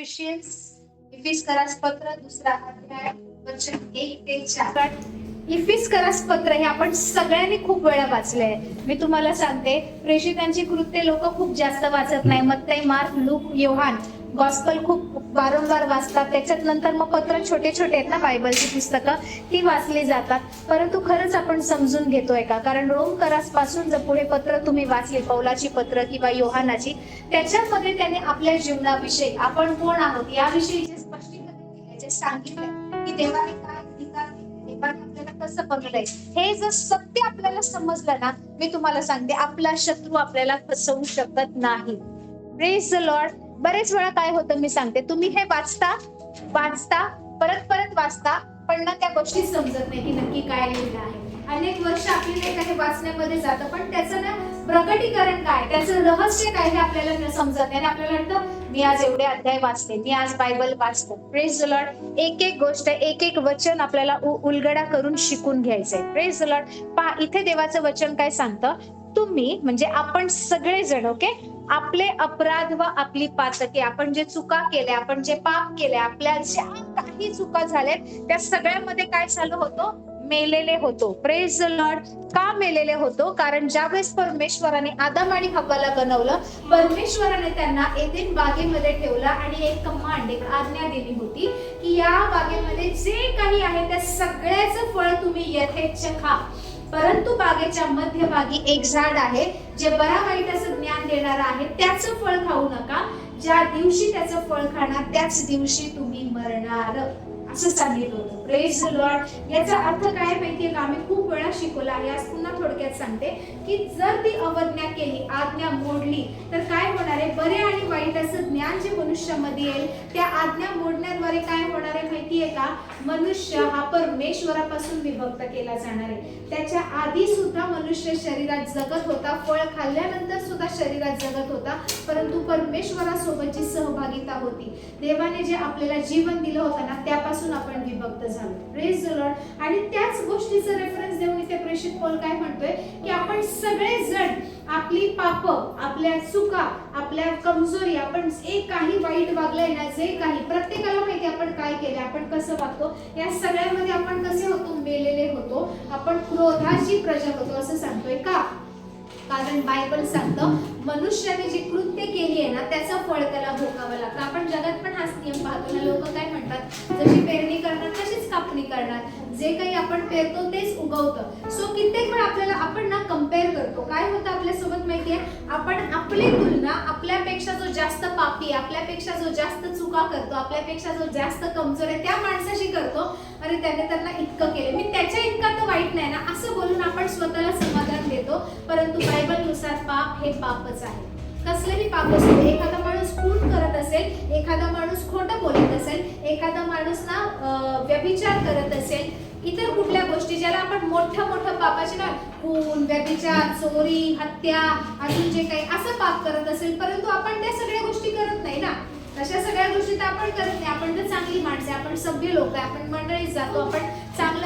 इफिशियन्स इफिस करास पत्र दुसरा अध्याय वचन एक ते चार. इफिस करास पत्र हे आपण सगळ्यांनी खूप वेळा वाचले आहे मी तुम्हाला सांगते प्रेषितांची कृत्य लोक खूप जास्त वाचत नाही. Mattai Mark Luke Yohan. Gospel खूप वारंवार वाचतात. त्याच्यात नंतर मग पत्र छोटे छोटे आहेत ना बायबलची पुस्तकं ती वाचली जातात. परंतु खरंच आपण समजून घेतोय का कारण रोमपासून जर पुढे पत्र तुम्ही वाचली पौलाची पत्र किंवा योहानाची त्याच्यामध्ये त्याने आपल्या जीवनाविषयी आपण कोण आहोत याविषयी जे स्पष्टीकरण केले जे सांगितलं की देवाने काय अधिकार देवाने आपल्याला कसं बघलंय हे जर सत्य आपल्याला समजलं ना मी तुम्हाला सांगते आपला शत्रू आपल्याला फसवू शकत नाही. प्रेस द लॉर्ड बरेच वेळा काय होतं मी सांगते. तुम्ही हे वाचता वाचता परत परत वाचता पण ना त्या गोष्टी समजत नाही की नक्की काय लिहिलं आहे. अनेक वर्ष आपल्याला एखाद्या वाचण्यामध्ये जातं पण त्याचं ना प्रकटीकरण काय? त्याचं रहस्य काय हे आपल्याला समजत नाही. आणि आपल्याला वाटतं मी आज एवढे अध्याय वाचते मी आज बायबल वाचतो प्रेस लॉर्ड एक एक गोष्ट एक एक वचन आपल्याला उलगडा करून शिकून घ्यायचंय. प्रेस लॉर्ड पहा इथे देवाचं वचन काय सांगतं? तुम्ही म्हणजे आपण सगळेजण ओके आपले अपराध व आपली पातके आपण जे चुका केल्या आपण जे पाप केले आपल्या ज्या काही चुका झाल्यात त्या सगळ्यामध्ये काय झालं होतो? मेलेले होतो. प्रेज द लॉर्ड का मेलेले होतो? कारण ज्यावेळेस परमेश्वराने आदम आणि हव्वाला बनवलं परमेश्वराने त्यांना एदिन बागेमध्ये ठेवलं आणि एक कमांड एक आज्ञा दिली होती की या बागेमध्ये जे काही आहे त्या सगळ्याचं फळ तुम्ही यथेच्छ खा. परंतु बागेच्या मध्यभागी एक झाड आहे जे बरा वाईट असं ज्ञान देणार आहे त्याचं फळ खाऊ नका. ज्या दिवशी त्याचं फळ खाणार त्याच दिवशी तुम्ही मरणार. असं सांगितलं होतं. प्रेज लॉर्ड याचा अर्थ काय माहितीये का? आम्ही खूप वेळा शिकवला आहे. आज पुन्हा थोडक्यात सांगते की जर ती अवज्ञा केली आज्ञा मोडली तर काय होणार आहे? बरे आणि वाईट असं ज्ञान जे मनुष्यामध्ये येईल त्या आज्ञा मोडण्याद्वारे काय होणार आहे माहितीये का? मनुष्य हा परमेश्वरापासून विभक्त केला जाणार आहे. त्याच्या आधी सुद्धा मनुष्य शरीरात जगत होता फळ खाल्ल्यानंतर सुद्धा शरीरात जगत होता परंतु परमेश्वरासोबतची सहभागिता होती. देवाने जे आपल्याला जीवन दिलं होतं ना त्यापासून आपण विभक्त झालो. प्रेज लॉर्ड आणि त्याच गोष्टीचं रेफरन्स देऊन इथे प्रेषित पॉल काय म्हणतोय? की आपण सगळे जण आपली पाप आपल्या चुका आपल्या कमजोरी आपण जे काही वाईट वागलंय ना जे काही प्रत्येकाला माहिती आपण काय केले आपण कसं वागतो? या सगळ्यामध्ये आपण कसे होतो? मेलेले होतो. आपण क्रोधाची प्रजा होतो असं सांगतोय का? कारण बायबल सांगतं मनुष्याने जी कृत्य केली आहे ना त्याचं फळ त्याला भोगावं लागतं. आपण जगात पण हाच नियम पाहतो ना लोक काय म्हणतात जशी पेरणी करणार तशीच कापणी करणार. जे काही आपण पेरतो तेच उगवतं. सो कित्येक वेळा आपल्याला आपण ना कंपेअर करतो. काय होतं आपल्यासोबत माहितीये? आपण आपली तुलना आपल्यापेक्षा जो जास्त पापी आपल्यापेक्षा जो जास्त चुका करतो आपल्यापेक्षा जो जास्त कमजोर आहे त्या माणसाशी करतो. अरे त्याने त्यांना इतकं केलं. मी त्याच्या इतका तर वाईट नाही ना असं बोलून आपण स्वतःला परंतु बायबलनुसार पाप हे पापच आहे. कसलेही पाप असो एखादा माणूस खून करत असेल एखादा माणूस खोटं बोलत असेल एखादा माणूस ना व्यभिचार करत असेल इतर कुठल्या गोष्टी ज्याला आपण मोठ्या मोठ्या पापाचे ना खून व्यभिचार चोरी हत्या अजून जे काही असं पाप करत असेल परंतु आपण त्या सगळ्या गोष्टी करत नाही ना. तशा सगळ्या गोष्टी तर आपण करत नाही. आपण तर चांगली माणसे आपण सभ्य लोक आहे आपण मंडळीत जातो आपण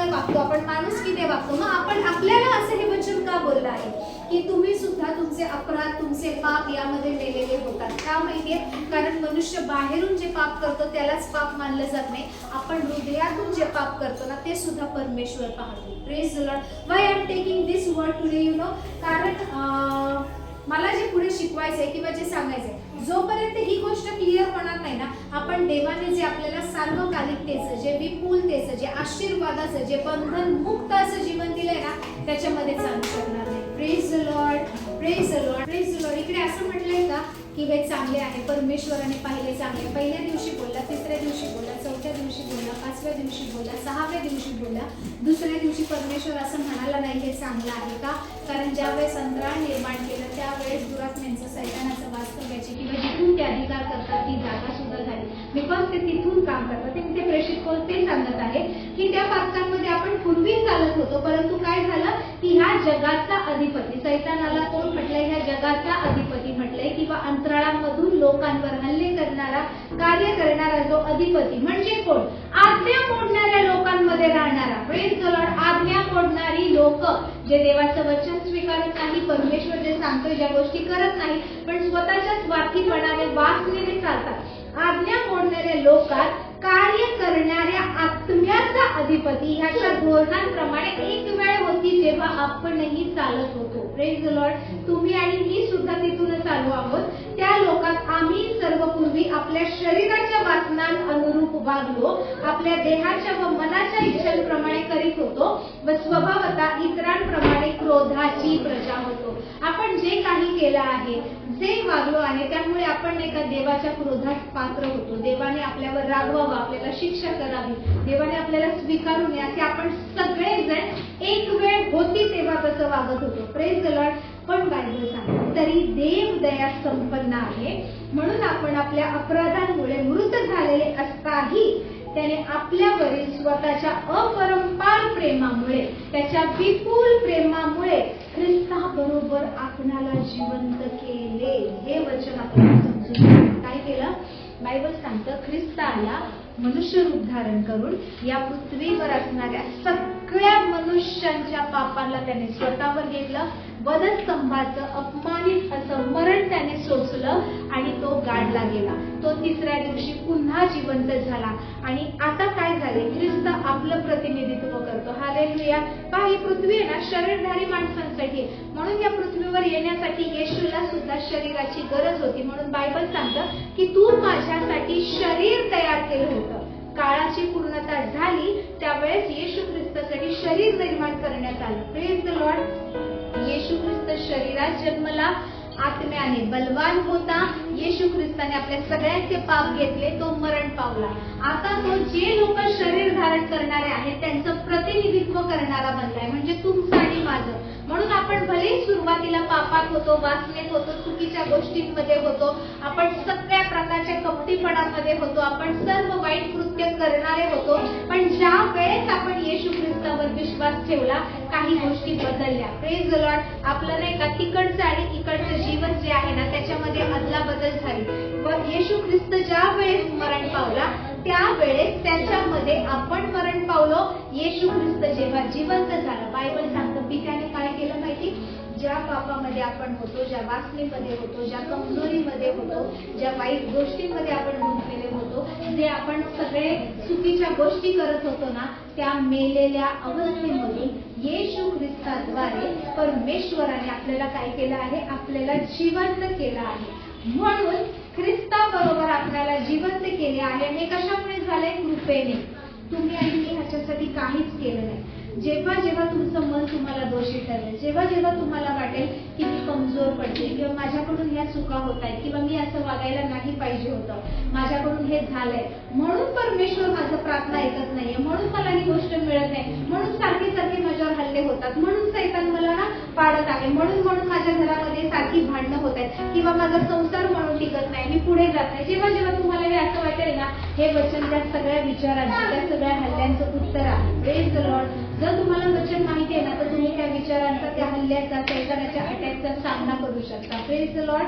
काय वागतो आपण माणूस किती वागतो? मग आपण आपल्याला असं हे वचन का बोललं आहे? की तुम्ही सुद्धा तुमचे अपराध तुमचे पाप यामध्ये मेलेले होतात. का माहितीये? कारण मनुष्य बाहेरून जे पाप करतो त्यालाच पाप मानलं जात नाही. आपण हृदयातून जे पाप करतो ना ते सुद्धा परमेश्वर पाहतो. Praise Lord why I am taking this word today you know कारण अं, मला जे पुढे शिकवायचंय किंवा जे सांगायचंय जोपर्यंत गोष्ट क्लिअर होणार नाही ना आपण देवाने जे आपल्याला सार्वकालिकतेचं जे विपुलतेचं जे आशीर्वादाचं जे बंधन मुक्त असं जीवन दिलंय ना त्याच्यामध्ये चालू शकणार नाही. Praise Lord praise Lord praise Lord इकडे असं म्हटलंय का की हे चांगले आहे परमेश्वराने पाहिले चांगले. पहिल्या दिवशी बोलला तिसऱ्या दिवशी बोलला चौथ्या दिवशी बोलला पाचव्या दिवशी बोलला सहाव्या दिवशी बोलला. दुसऱ्या दिवशी परमेश्वर असं म्हणाला नाही हे चांगलं आहे का? कारण ज्यावेळेस अंतराळ निर्माण ते तिथून काम करतात. ते ते प्रेषित कोण ते सांगत आहे की त्या पातकांमध्ये आपण पूर्वी चालत होतो. परंतु काय झालं? की ह्या जगाचा अधिपती सैतानाला कोण म्हटलंय? ह्या जगाचा अधिपती म्हटलंय किंवा अंतराळामधून लोकांवर हल्ले करणारा कार्य करणारा जो अधिपती म्हणजे कोण? आज्ञा मोडणाऱ्या लोकांमध्ये राहणारा आज्ञा मोडणारी लोक जे देवाचं वचन स्वीकारत नाही परमेश्वर जे सांगतोय ज्या गोष्टी करत नाही पण स्वतःच्या स्वार्थीपणाने वासनेने चालतात. आज्ञा मोडणारी लोकात कार्य करणाऱ्या आत्म्याचा अधिपती ह्याच्या धोरणांप्रमाणे एक वेळ होती जेव्हा आपणही चालत होतो. प्रेज लॉर्ड तुम्ही आणि मी सुद्धा तिथूनच आलो आहोत. त्या लोकात आम्ही सर्व पूर्वी आपल्या शरीराच्या वासनां अनुरूप वागलो. आपल्या देहाच्या व करीत होतो व स्वभावता इतरांप्रमाणे क्रोधाची प्रजा होतो. आपण जे काही केलं आहे जे वागलो आहे त्यामुळे आपण नाही का देवाच्या क्रोधात पात्र होतो. देवाने आपल्यावर रागवावं आपल्याला शिक्षा करावी देवाने आपल्याला स्वीकारू नये असे आपण सगळेजण एक वेळ होती तेव्हा तसं वागत होतो. प्रेस द पण बायबल सांगतो तरी देव दया संपन्न आहे. म्हणून आपण आपल्या अपराधांमुळे मृत झालेले असताही त्याने आपल्यावरील स्वतःच्या अपरंपार प्रेमामुळे त्याच्या विपुल प्रेमामुळे ख्रिस्ताबरोबर आपणाला जिवंत केले. हे वचन आपण समजून काय केलं? बायबल सांगतं ख्रिस्ताला मनुष्य रूप धारण करून या पृथ्वीवर असणाऱ्या सगळ्या मनुष्यांच्या पापांना त्याने स्वतःवर घेतलं. वधस्तंभाचं अपमानित असं मरण त्याने सोसलं आणि तो गाडला गेला. तो तिसऱ्या दिवशी पुन्हा जिवंत झाला. आणि आता काय झाले? ख्रिस्त आपलं प्रतिनिधित्व करतो. हालेलुया. पहा ही पृथ्वी आहे ना शरीरधारी माणसांसाठी. म्हणून या पृथ्वीवर येण्यासाठी येशूला सुद्धा शरीराची गरज होती. म्हणून बायबल सांगतं की तू माझ्यासाठी शरीर तयार केलं होतं. काळाची पूर्णता झाली त्यावेळेस येशू ख्रिस्तासाठी शरीर निर्माण करण्यात आलं. Praise the Lord Yeshu Khrist शरीरात जन्मला. आत्म्याने बलवान होता. येशू ख्रिस्ताने आपल्या सगळ्यांचे पाप घेतले तो मरण पावला. आता तो जे लोक शरीर धारण करणारे आहेत त्यांचं प्रतिनिधित्व करणारा बनलाय. म्हणजे तुमचं आणि माझं. म्हणून आपण भले सुरुवातीला पापात होतो वाचलेत होतो चुकीच्या गोष्टींमध्ये होतो आपण सगळ्या प्रकारच्या कपटीपणामध्ये होतो आपण सर्व वाईट कृत्य करणारे होतो पण ज्या ठेवला काही गोष्टी बदलल्या. प्रेज लॉर्ड आपलं नाही का? तिकडचं आणि इकडचं जीवन जे आहे ना त्याच्यामध्ये अदला बदल झाली. व येशू ख्रिस्त ज्या वेळेस मरण पावला त्यावेळेस त्याच्यामध्ये आपण मरण पावलो. येशू ख्रिस्त जेव्हा जिवंत झाला. बायबल सांगतं पित्याने काय केलं माहिती? ज्या पापामध्ये आपण होतो ज्या वासनेमध्ये होतो ज्या कमजोरीमध्ये होतो ज्या वाईट गोष्टींमध्ये आपण गुंतलेले होतो सगळे चुकीच्या गोष्टी करत होतो ना त्या मेलेल्या अवस्थेमधून येशू ख्रिस्ताद्वारे परमेश्वराने आपल्याला काय केलं आहे? आपल्याला जिवंत केलं आहे. म्हणून ख्रिस्ताबरोबर आपल्याला जिवंत केले आहे. आणि हे कशामुळे झाले कृपेने. तुम्ही आणि मी ह्याच्यासाठी काहीच केलं नाही. जेव्हा जेव्हा तुमचं मन तुम्हाला दोषी ठरेल जेव्हा जेव्हा तुम्हाला वाटेल की मी कमजोर पडते किंवा माझ्याकडून ह्या चुका होत आहेत किंवा मी असं वागायला नाही पाहिजे होतं माझ्याकडून हे झालंय म्हणून परमेश्वर माझं प्रार्थना ऐकत नाहीये म्हणून मला ही गोष्ट मिळत नाही म्हणून सारखे सारखे माझ्यावर हल्ले होतात म्हणून सैतान मला ना पाडत आहे म्हणून म्हणून माझ्या घरामध्ये सारखी भांडणं होत आहेत किंवा माझा संसार म्हणून टिकत नाही मी पुढे जात नाही. जेव्हा जेव्हा तुम्हाला हे असं वाटेल ना हे वचन त्या सगळ्या विचारांचं त्या सगळ्या हल्ल्यांचं उत्तर आहे. प्रेज द लॉर्ड जर तुम्हाला वचन माहिती आहे ना तर तुम्ही त्या विचारांचा त्या हल्ल्याचा सैतानाच्या अटॅकचा सामना करू शकता. प्रेस लॉर्ड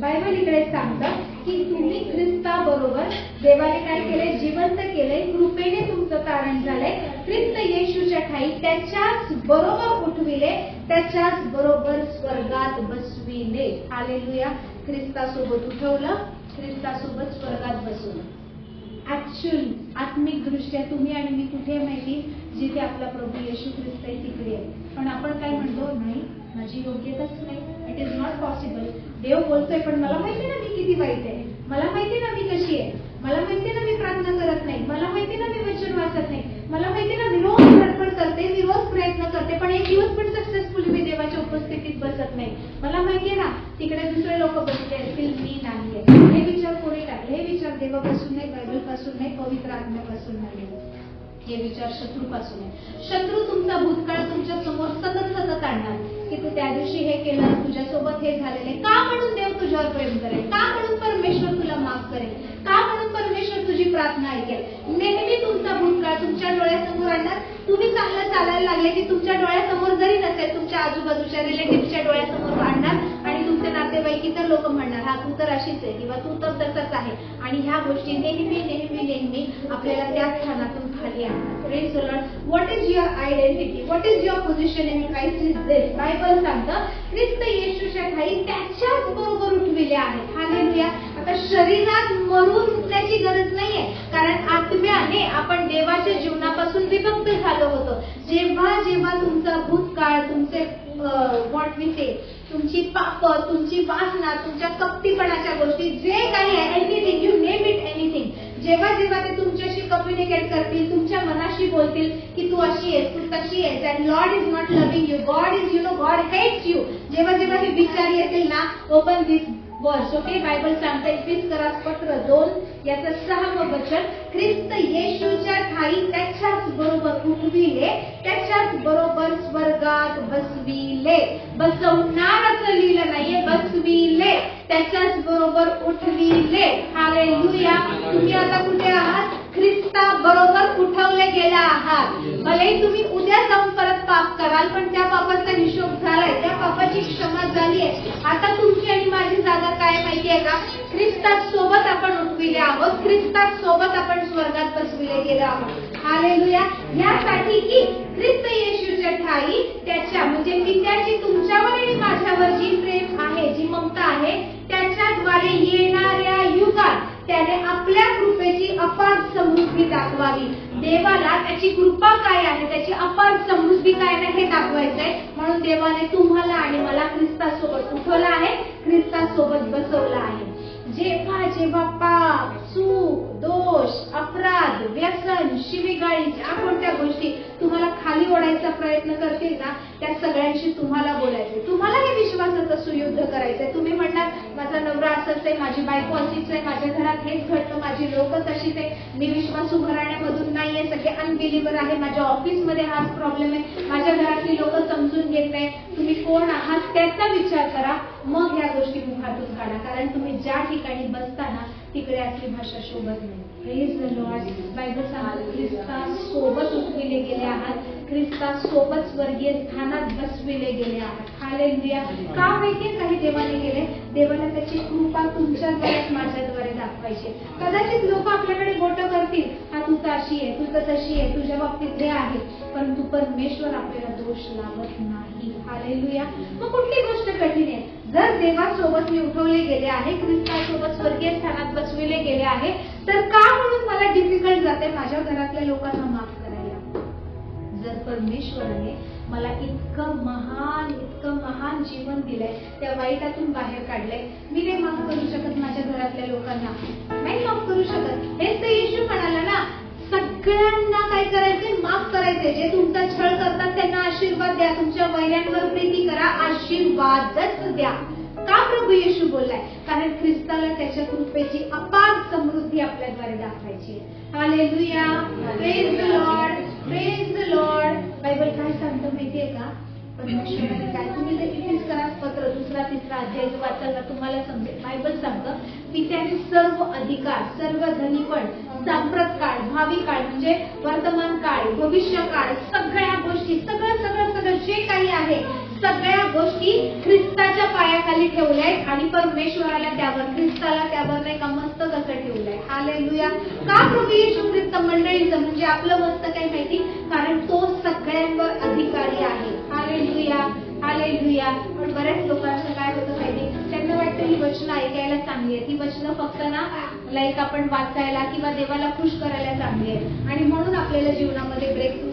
बायबल इकडे सांगतं की तुम्ही ख्रिस्ता बरोबर देवाने काय केलंय? जिवंत केलंय. कृपेने तुमचं कारण झालंय. ख्रिस्त येशूच्या ठाई त्याच्याच बरोबर उठविले त्याच्याच बरोबर स्वर्गात बसविले. आलेलुया ख्रिस्तासोबत उठवलं ख्रिस्तासोबत स्वर्गात बसवलं. ऍक्च्युअल आत्मिक दृष्ट्या तुम्ही आणि मी कुठे माहिती? जिथे आपला प्रभू येशू ख्रिस्त आहे तिकडे आहे. पण आपण काय म्हणतो? नाही माझी योग्यताच नाही. इट इज नॉट पॉसिबल देव बोलतोय पण मला माहिती ना मी किती वाईट आहे. मला माहिती ना मी कशी आहे. मला माहिती ना मी प्रार्थना करत नाही. मला माहिती ना मी वचन वाचत नाही. मला माहिती ना विरोध करते मी रोज प्रयत्न करते पण एक दिवस पण सक्सेसफुली मी देवाच्या उपस्थितीत बसत नाही. मला माहितीये ना तिकडे दुसरे लोक बसले असतील मी नाहीये हे विचार कोणी लागले हे विचार देवापासून नाही बायबलपासून नाही पवित्र आज्ञापासून नाही. हे विचार शत्रूपासून आहे. शत्रू तुमचा भूतकाळ तुमच्यासमोर सतत सतत आणणार. की तू त्या दिवशी हे केलं तुझ्यासोबत हे झालेले का म्हणून देव तुझ्यावर प्रेम करेल? का म्हणून परमेश्वर तुला माफ करेल? का म्हणून परमेश्वर तुझी प्रार्थना ऐकेल? नेहमी तुमचा भूतकाळ तुमच्या डोळ्यासमोर आणणार. तुम्ही चांगलं चालायला लागले की तुमच्या डोळ्यासमोर जरी नसेल तुमच्या आजूबाजूच्या रिलेटिव्हच्या डोळ्यासमोर आणणार. तुमचे नातेवाईक इतर लोक म्हणणार हा तू तर अशीच आहे किंवा तू तर तसाच आहे. आणि ह्या गोष्टी नेहमी नेहमी नेहमी आपल्याला त्या स्थानातून खाली आणतात. What is your identity what is your position in Christ is this Bible सांगतं ख्रिस्त येशूच्या खाली त्याच्याच बरोबर उठविले आहेत. हालेलुया आता शरीरात मरून उठण्याची गरज नाहीये. कारण आत्म्याने आपण देवाच्या जीवनापासून विभक्त झालो होतो. जेव्हा जेव्हा तुमचा भूतकाळ तुमचे व्हॉट वी से तुमची पाप तुमची वासना तुमच्या कप्तीपणाच्या गोष्टी जे काही आहे anything you name it anything जेव्हा जेव्हा ते तुमच्याशी कम्युनिकेट करतील तुमच्या मनाशी बोलतील की तू अशी आहेस तू तशी आहेस and Lord is not loving you God is you know God hates you जेव्हा जेव्हा हे विचार येतील ना ओपन दिस वर्ष ओके बायबल सांगते एकवीस करा पत्र दोन याचं सहावं वचन ख्रिस्त येशूच्या ठाई त्याच्याच बरोबर उठविले त्याच्याच बरोबर स्वर्गात बसविले बसवणारच लिहिलं नाहीये बसविले त्याच्याच बरोबर उठविले. हालेलुया तुम्ही आता कुठे आहात? ख्रिस्ता बरोबर उठवले गेला आहात. भलेही तुम्ही उद्या जाऊन परत पाप कराल पण त्या पापाचा हिशोब झालाय त्या पापाची क्षमा झाली आहे. आता तुमची आणि माझी जागा काय माहितीये का? ख्रिस्तात सोबत आपण उठविले आहोत ख्रिस्तात सोबत आपण स्वर्गात बसविले गेलो आहोत. हालेलुया. यासाठी की ख्रिस्त येशूच्या ठाई त्याच्या म्हणजे पित्याची तुमच्यावर आणि माझ्यावर जी प्रेम आहे जी ममता आहे त्याच्याद्वारे येणाऱ्या युगात त्याने आपल्या कृपेची अपार समृद्धी दाखवावी. देवाला त्याची कृपा काय आहे? त्याची अपार समृद्धी काय आहे? हे दाखवायचंय. म्हणून देवाने तुम्हाला आणि मला ख्रिस्तासोबत उठवलं आहे. ख्रिस्तासोबत बसवलं आहे. जेव्हा जेव्हा पाप चूक दोष अपराध व्यसन शिवीगाळी ज्या कोणत्या गोष्टी तुम्हाला खाली ओढायचा प्रयत्न करतील ना त्या सगळ्यांशी तुम्हाला बोलायचंय. तुम्हाला हे विश्वासाचं सुयुद्ध करायचंय. तुम्ही म्हणणार माझा नवरा असंच आहे माझी बायको अशीच आहे माझ्या घरात हेच घडतं माझी लोक तशीच आहे मी विश्वासू घराण्यामधून नाहीये सगळे अनबिलिव्हर आहे माझ्या ऑफिसमध्ये हाच प्रॉब्लेम आहे. माझ्या घरातली लोक समजून घेत नाही तुम्ही कोण आहात त्याचा विचार करा. मग या गोष्टी मुखातून काढा. कारण तुम्ही ज्या ठिकाणी बसताना तिकडे आपली भाषा शोभत नाही. धन्यवाद लॉर्ड बायबल सांगा ख्रिस्ता सोबत उठविले गेले आहात. ख्रिस्ता सोबत स्वर्गीय स्थानात बसविले गेले आहात. हालेलुया का माहितीये काही देवाने गेले देवाने त्याची कृपा तुमच्याद्वारे माझ्याद्वारे दाखवायची कदाचित लोक आपल्याकडे बोट करतील. हा तू तशी अशी आहे तू तर तशी आहे तुझ्या बाबतीत हे आहे. परंतु परमेश्वर आपल्याला दोष लावत नाही. हालेलुया मग कुठली गोष्ट कठीण आहे? जर देवासोबत मी उठवले गेले आहे ख्रिस्तासोबत स्वर्गीय स्थानात बसविले गेले आहे तर का म्हणून मला डिफिकल्ट जाते माझ्या घरातल्या लोकांना माफ करायला? जर परमेश्वराने मला इतकं महान इतकं महान जीवन दिलंय त्या वाईटातून बाहेर काढलंय मी नाही माफ करू शकत माझ्या घरातल्या लोकांना? नाही माफ करू शकत. हेच तर येशू म्हणाला ना सगळ्यांना काय करायचंय? माफ करायचंय. जे तुमचा छळ करतात त्यांना आशीर्वाद द्या. तुमच्या वैऱ्यांवर प्रीती करा. आशीर्वादच द्या. का प्रभू येशू बोललाय? कारण ख्रिस्ताला त्याच्या कृपेची अपार समृद्धी आपल्याद्वारे दाखवायची hallelujah praise the Lord praise the Lord Bible काय सांगतं माहितीये का? तुम्ही जर इथेच करा पत्र दुसरा तिसरा अध्याय जो तुम्हाला समजेल बायबल सांगतं पित्याने सर्व अधिकार सर्व धनीपण सांप्रत काळ भावी काळ म्हणजे वर्तमान काळ भविष्य काळ सगळ्या गोष्टी सगळं सगळं सगळं जे काही आहे सगळ्या गोष्टी ख्रिस्ताच्या पायाखाली ठेवल्या आहेत आणि परमेश्वराला त्यावर ख्रिस्ताला त्यावर नाही का मस्त कसं ठेवलंय हालेलुया का प्रभू येशू ख्रिस्त मंडळीचं म्हणजे आपलं मस्त काय माहिती कारण तो सगळ्यांवर अधिकारी आहे हालेलुया हालेलुया पण बऱ्याच लोकांचं काय होतं माहिती? त्यांना वाटतं ही वचनं ऐकायला चांगली आहेत. ही वचनं फक्त ना लाईक आपण वाचायला किंवा देवाला खुश करायला चांगली आहेत. आणि म्हणून आपल्याला जीवनामध्ये ब्रेक थ्रू